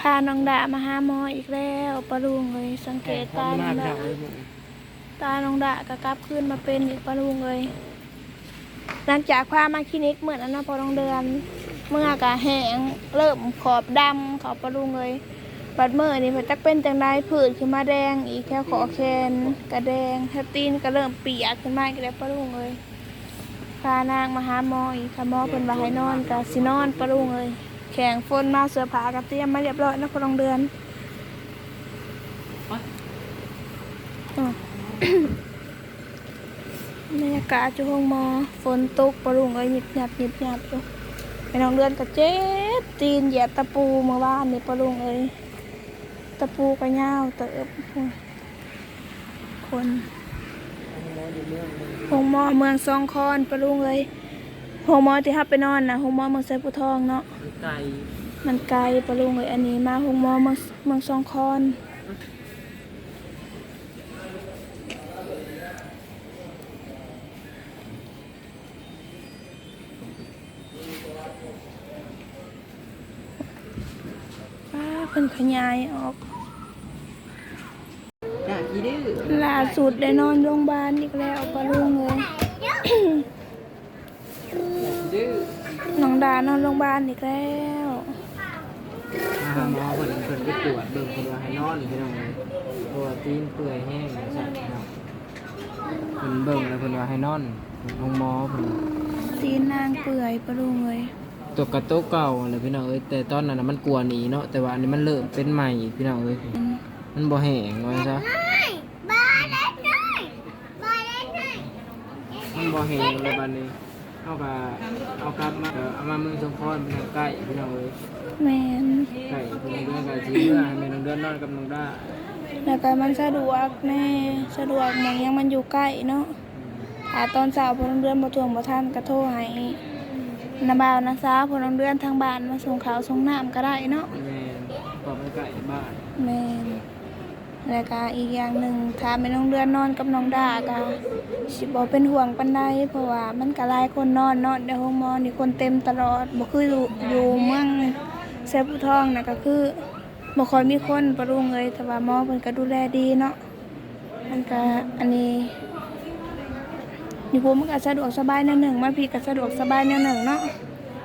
พาน้องดามาหาหมออีกแล้วปะลุงเลยสังเกตตาน้องดาตาน้องดากระกลับขึ้นมาเป็นอีกปะลุงเลยหลังจากพามาคลินิกเหมือนอันนั้นพอน้องเดือน เมื่อกะแห้งเริ่มขอบดำขอบปะลุงเลยบัดเมื่อนี่มันจักเป็นจังได้ผื่นขึ้นมาแดงอีกแค่ขอแขนกระแดงแทตีนก็เริ่มเปียกขึ้นมาอีกแล้วปะลุงเลยพานางมาหาหมออีกค่ะหมอเป็นว่าให้นอนกะสินอนปะลุงเลย แข่งฝนมาเสื้อผ้ากับเตรียมมาเรียบร้อยนะพอลองเดือนอะบรรยากาศจุห้องหมอฝนตกปลุงเอ้ยหยิบหยับหยิบหยับอยู่ไปน้องเดือนก็เจ็บตีนเหยียบตะปูเมื่อวานนี่ปลุงเอ้ยตะปูก็ยาวเติบคนห้องหมอเมืองซองคอนปลุงเอ้ย ห้องหมอที่ฮับไปนอนนะห้องหมอเมืองไซปูทองเนาะไก่มันไกลปะลุงเลยอันนี้มาหงมอเมืองเมืองซองคอนป้าเพิ่นขยายออกกะกี่ดื้อล่าสุดได้นอนโรงพยาบาลอีกแล้วปะลุงเลย ดื้อน้องดานอนโรงพยาบาลอีกแล้วมาหาหมอเพิ่นเพิ่นไปตรวจเบิ่งเพิ่นว่าให้นอนนี่พี่น้องเอ้ยเพราะว่าตีนเปื่อยแห้งใช่พี่น้องเพิ่นเบิ่งแล้วเพิ่นว่าให้นอนโรงหมอเพิ่นตีนนางเปื่อยปะลุงเลยตัวกระโตะเก่าเลยพี่น้องเอ้ยแต่ตอนนั้นน่ะมันกลัวหนีเนาะแต่ว่าอันนี้มันเริ่มเป็นใหม่พี่น้องเอ้ยมันบ่แห้งว่าซะมันบ่แห้งเลยบัดนี้ เอาก็เอากลับมาก็เอามาเมืองสงขลาเป็นทางใกล้พี่น้องเอ้ยแมนใกล้ตรงเดือนก็สิเมื่อให้แม่น้องเดือนนอนกับน้องด้าแล้วก็มันสะดวกแน่สะดวกเหมือนยังมันอยู่ใกล้เนาะหาตอนเช้าพลเรือนบ่ทวงบ่ทันก็โทรให้นาบ่าวนาสาวพลเรือนทางบ้านมาส่งข้าวส่งน้ำก็ได้เนาะแม่นก็ไม่ใกล้บ้านแม่น แล้วก็อีกอย่างหนึ่งถ้าแม่น้องเดือนนอนกับน้องดาก็สิบ่เป็นห่วงปานใดเพราะว่ามันก็หลายคนนอนนาะในห้องมอนี่คนเต็มตลอดบ่คืออยู่อยู่เมืองแซ่บทองนะก็คือบ่คอยมีคนประรุงเลยแต่ว่าหมอเพิ่นก็ดูแลดีเนาะมันก็อันนี้อยู่ภูมิมันก็สะดวกสบายแนวหนึ่งมาพี่ก็สะดวกสบายแนวหนึ่งเนาะ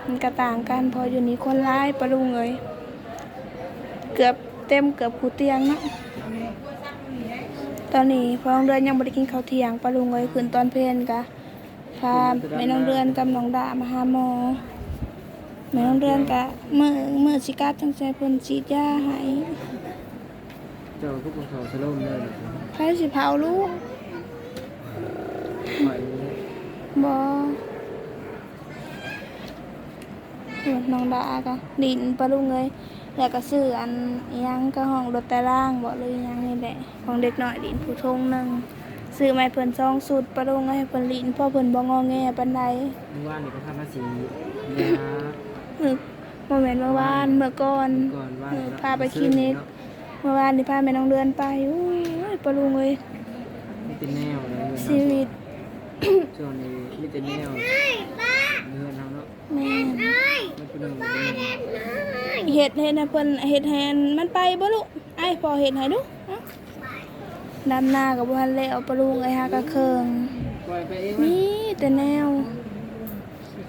มันก็ต่างกันพออยู่นี่คนร้ายประรุงเลยเกือบ ต็มเกือบคูเตียงเนาะตอนนี้พอน้องเดือนยังไม่ได้กินข้าวเที่ยงปลาลุงเลยขึ้นตอนเพลนกะพาแม่น้องเดือนกับน้องดามาหาหมอแม่น้องเดือนกะเมื่อเมื่อสิกาตั้งใจเพิ่นฉีดยาให้เจ้าทุกคนเขาสโลมเลยนะใครสิเผาลูกปล่อยบ่เออน้องดากะดินปลาลุงเลย แล้วก็ซื้ออันอิหยังก็ห้องรถแต่ล่างบ่เลยอิหยังนี่แหละของเด็กน้อยดินผู้ทงหนึงซื้อมาให้เพิ่นซองสูตรปลาลุงให้เพิ่นลินเพราะเพิ่นบ่งอแงปานใดเมื่อวานนี่ก็ทำภาษียาเออโมเมนต์เมื่อวานเมื่อก่อนก่อนว่าเออพาไปคลินิกเมื่อวานนี่พาแม่น้องเดือนไปอุ้ยปะลุงเลยมีแต่แนวเลยชีวิตช่วงนี้มีแต่แนว เงินเราเนาะแม่มันเป็นเรื่องของเงินเห็ดเห็ดให้เพิ่นเห็ดแหนมันไปบ่ลูกไอ้พอเห็ดให้ดูเอ้าดำหน้ากับบ่ทันแล้วปะลุงไอ้ฮากะเคิงปล่อยไปเองมีแต่แนว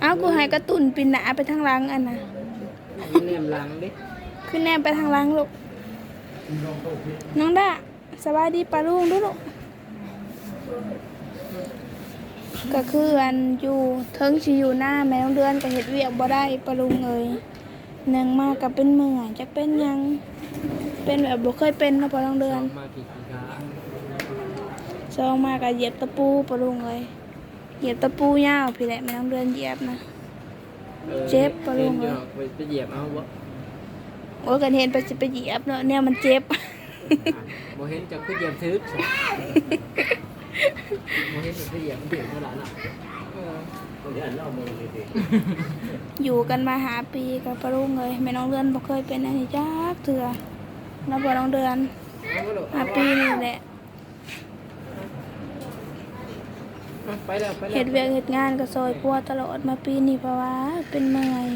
เอ้ากูให้กระตุ่นปินหนาไปทางหลังอันน่ะมันเลี่ยมหลังดิขึ้นแนมไปทางหลังลูกน้องดาสบายดีปะลุงดูลูก ก็คืออันอยู่เทิงสิอยู่หน้าแมวเดือนก็เฮ็ดเวียกบ่ได้ปะลุงเอ้ยหนึ่งมาก็เป็นเมื่อยจักเป็นยัง เป็นแบบบ่เคยเป็นเนาะปะลุงเดือนมากี่กี่ครั้งสองมาก็เหยียบตะปูปะลุงเอ้ยเหยียบตะปูยาวพี่แหละแมวเดือนเหยียบนะเจ็บปะลุงเนาะไปเหยียบเอาบ่โอ้กันเห็นไปสิไปเหยียบเนาะเนี่ยมันเจ็บบ่เห็นจะคือเหยียบทึบ บ่เห็นจะคือเหยียบถึงเท่าไหร่น่ะเอออยู่กันมาหาปีกับปะลุงเอ้ยแม่น้องเดือนบ่เคยเป็นอันนี้จักเถื่อเนาะปะน้องเดือนเอาบ่ลูกหาปีนี่แหละเอาไปแล้วไปแล้วเฮ็ดเวียกเฮ็ดงานก็ซอยปัวตลอดมาปีนี้เพราะว่าเป็นเมื่อย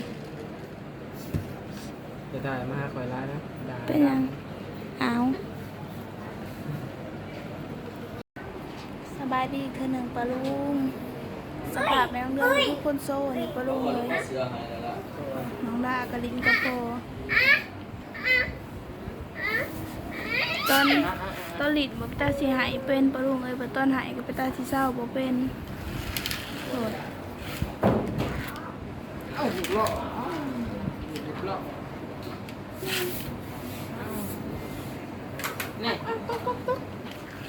จะได้มาคอยร้ายนะด่าเป็นยังเอาส บายดีคือหนึ่งปลาลุงสภาพแมวเดือนทุกคนโซ่นี่ปลาลุงเลยน้องดากระลิงกระโปตอนตอนหลิดบ่ไปตาสิหายเป็นปลาลุงเอ้ยบ่ตอนหายก็ไปตาสิเศร้าบ่เป็นโทษเอ้าหยุดรอบหยุดรอบนี่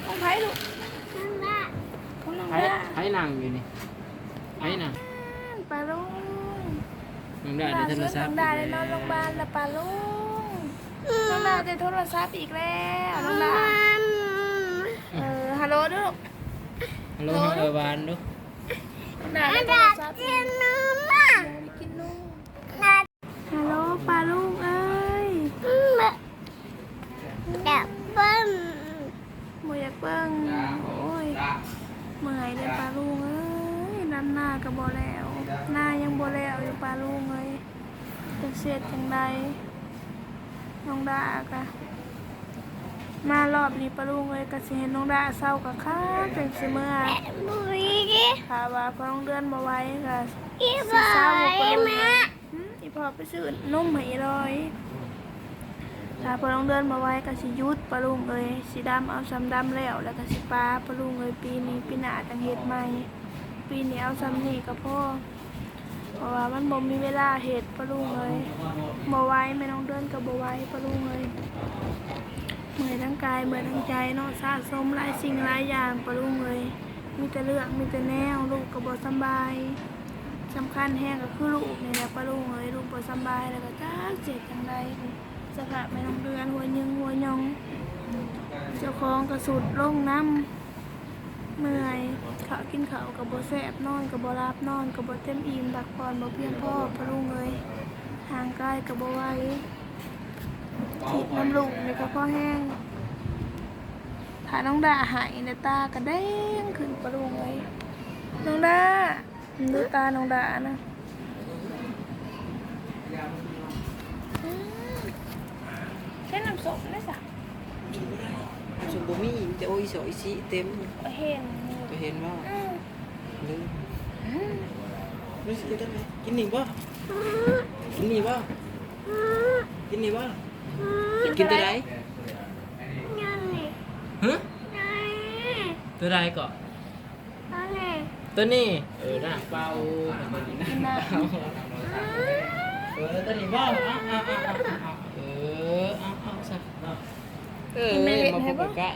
ต้องไผ่ลูกของน้อง ไอ้ ดา ไอ้ นั่งอยู่นี่ไอ้นั่งปลาลุงน้องได้ในโทรศัน้พองท์ดาได้นอนโรงพยาบาลแล้วปลาลุงน้องดาได้โทรศัพท์อีกแล้วน้องดาเออฮัลโหลลูกฮัลโหลเออวานดูน้องดาได้โทรศัพท์กินนมกินนมฮัลโหลปลาลุงเอ้ยโมอยากเบิ้งโอ้ยเมื่อยเลยปลาลุงเอ้ยน้ำหน้าก็บ่แล้ว หน้ายังบ่แล้วอยู่ปลาลุงเอ้ยจะเสร็จจังใดน้องดากะ มารอบนี้ปะลุงเลยก็สิเห็นน้องดาเศร้ากับข้าเป็นสิเมื่อถ้าว่าพอน้องเดือนมาไว้ก็สิเศร้าปะลุงหึอีพอไปซื้อนุ่มให้อีร้อยถ้าพอน้องเดือนมาไว้ก็สิหยุดปะลุงเลยสิดำเอาซ้ำดำแล้วแล้วก็สิปลาปะลุงเลยปีนี้ปีหน้าจังเฮ็ดใหม่ ปีนี้เอาซ้ำนี่ก็พอเพราะว่ามันบ่มีเวลาเฮ็ดปะลุงเลยบ่ไหว้แม่น้องเดือนก็บ่ไหว้ปะลุงเลย เมื่อยทั้งกายเมื่อยทั้งใจเนาะสะสมหลายสิ่งหลายอย่างปะลุงเลยมีแต่เรื่องมีแต่แนวลูกก็บ่สบายสำคัญแห้งก็คือลูกนี่แหละปะลุงเลยลูกบ่สบายแล้วก็จ้าเจ็บจังไดสภาพแม่น้องเดือนหัวยึงหัวยองเจ้าของก็สุดลงน้ำเมื่อยเขากินเขาวก็บ่แซ่บนอนก็บ่รับนอนก็บ่เต็มอิ่มพักผ่อนบ่เพียงพ่อปะลุงเลยห่างกายก็บ่ไหว ฉีดน้ำลูกนี่ก็พอแห้งถ้าน้องดาหายในตากระเด้งขึ้นประดุงเลยน้องดาดูตาน้องดานะอืมแค่น้ำส้มได้สักสุบมีจะโอ้ยสอยสิเต็มก็เห็นไปเห็นว่าอืมลืมอืมรู้สึกได้ไหมกินนี่บ่กินนี่บ่กินนี่บ่ กินตัวใดฮะตัวใดก่อนตัวนี้ เออน่ะเป่าตัวนี้นะเออตัวนี้บ่เอาเอาเอาเอาเอาเออเอาเอาซะเออมาพบกับกะ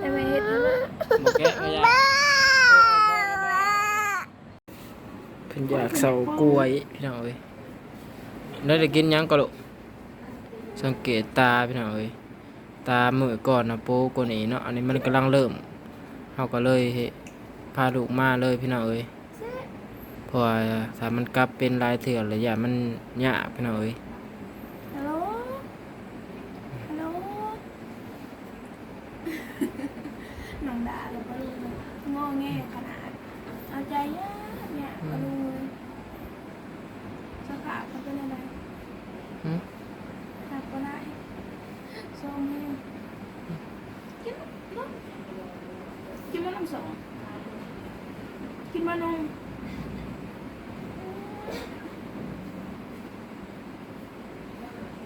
ได้ไหมเห็ดแล้วบ่แกะก็ยากเพิ่นอยากเสากล้วยพี่น้องเอ้ยได้ได้กินหยังก็ลูก สังเกตตาพี่น้องเอ้ยตามื้อก่อนนะโป๊กว่านี้เนาะอันนี้มันกำลังเริ่มเขาก็เลยพาลูกมาเลยพี่น้องเอ้ยพอถ้ามันกลับเป็นลายเถื่อระยะมันยากพี่น้องเอ้ย ฮัลโหลฮัลโหลน้องดาเลยปะลุงงอแงขนาดเอาใจยากเนี่ยปะลุงเลยสภาพเขาเป็นอะไร หึ หักก็ได้ส้มแห้งกินลูกกินมะนำสองกิ นมะนม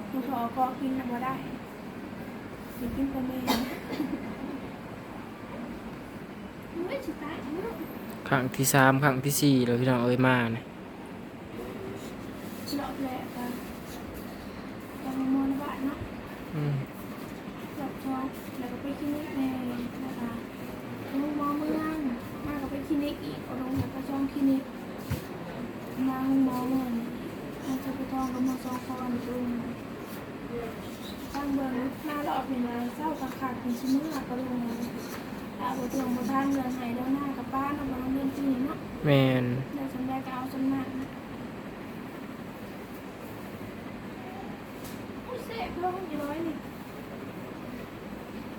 หนูขอก็กินนำมาได้หรือกินกับแม่ไม่สุดท้ายลูกครั้งที่สามครั้งที่สี่แล้วพี่น้องเอ้ยมาเนี่ยรอบแรกอะตอนมอนบ้านเนาะอืม รอบสองแล้วก็ไปคลินิกแม่นะคะลูกหมอเมืองมา ก็ไปคลินิกอีกเอาลงแล้วก็ช่องคลินิกมาห้องหมอเมืองมันจะไปทองกับหมอสองคนดุงตั้งเบืองมารอบนี้มาเศร้าตะขาดเป็นชิ้นเนื้อก็ลงเลยถ้าบทวงบททานเงินหายแล้วหน้ากับป้าเอามาเงินที่นี่เนาะแมนเดี๋ยวฉันได้ก็เอาจำหนักนะอุ้ยเสพลงอยู่ร้อยนี่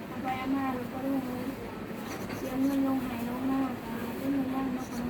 เอาไปเอามาแล้วก็ลงเลยเสียเงินลงหายลงหน้าค่ะเป็นเงินย่างนกของ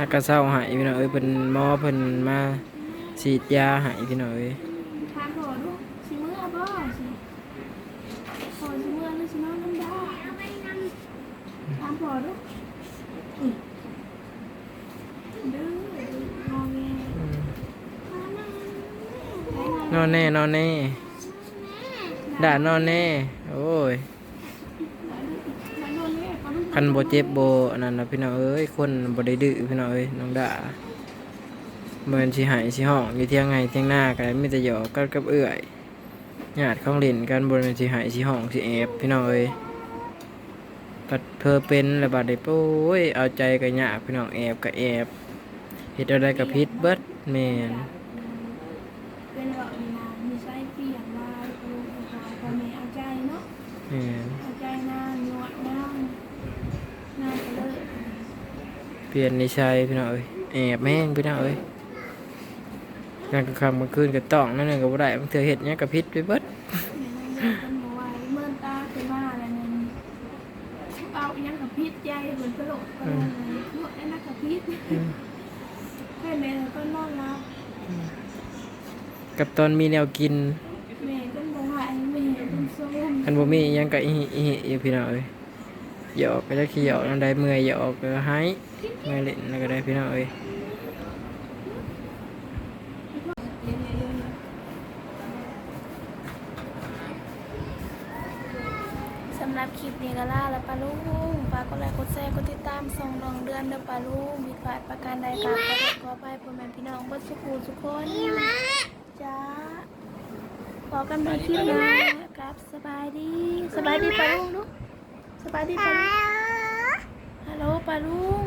างหน้ากกระเศร้าหายพี่น้องเอ้ยเพิ่นหมอเพิ่นมาฉีดยาหายพี่น้องเอ้ยถามพ่อดูสิเมื่อบ่สิพ่อสิเมื่อหรือสินอนน้ำดาถามพ่อดูอื้อดื้องอแงนอนแน่นอนแน่ด่านอนแน่โอ้ย อนแม่เขาลูกคันบเจ็บบ่อันนั้นนะพี่น้องเอ้ยคนบได้ดื้อพี่น้องเอ้ยน้องด่าเมือนสิหายสิห้องอยู่เที่ยงไงเที่ยงหน้ากันมีแต่หยอกกันกับเอื้อยญาติของเล่นกันบ่แม่นสิหายสิห้องสิแอบพี่น้องเอ้ยปัดเพอเป็นแล้วบัดนี้โอ้ยเอาใจก็ยาพี่น้องแอบก็แอบเฮ็ดอะไรก็ผิดเบิร์ดแมน เปลี่ยนนิสัยพี่น้องเอ้ยแอบแม่งพี่น้องเอ้ยงานกลางค่ำกลางคืนก็ต้องนั่นนึงก็บ่ได้บางเทื่อเฮ็ดหยังก็ผิดไปเบิดแม่นางก็บอกว่าเมื่อตาขึ้นมาแล้วนั่นเอาอีหยังกับพิษใจเหมือนกระโหลกกระโหลกเลยหมดไอ้นักกับพิษแค่แม่ก็นอนรับกับตอนมีแนวกินแม่ก็บอกว่าไอ้แม่เป็นส้มคันบ่มีอิหยังก็อีหิอีหิอยู่พี่น้องเอ้ย หยอกก็จะขี้หยอกนั่นได้เมื่อยหยอกก็หายเมื่อยเล่นนั่นก็ได้พี่น้องเอ้ยสำหรับคลิปนี้ก็ล่าแล้วปลาลุงฝากกดไลค์กดแชร์กดติดตามส่งน้องเดือนเด้อปลาลุงมีฝ่ายประการใดครับขอขอไปพ่อแม่พี่น้องเบิดสุขูสุขคนจ้าบอกกันไปคลิปหนะครับสบายดีสบายดีปลาลุงลูก สบายดีปลาลุงฮัลโหลปลาลุง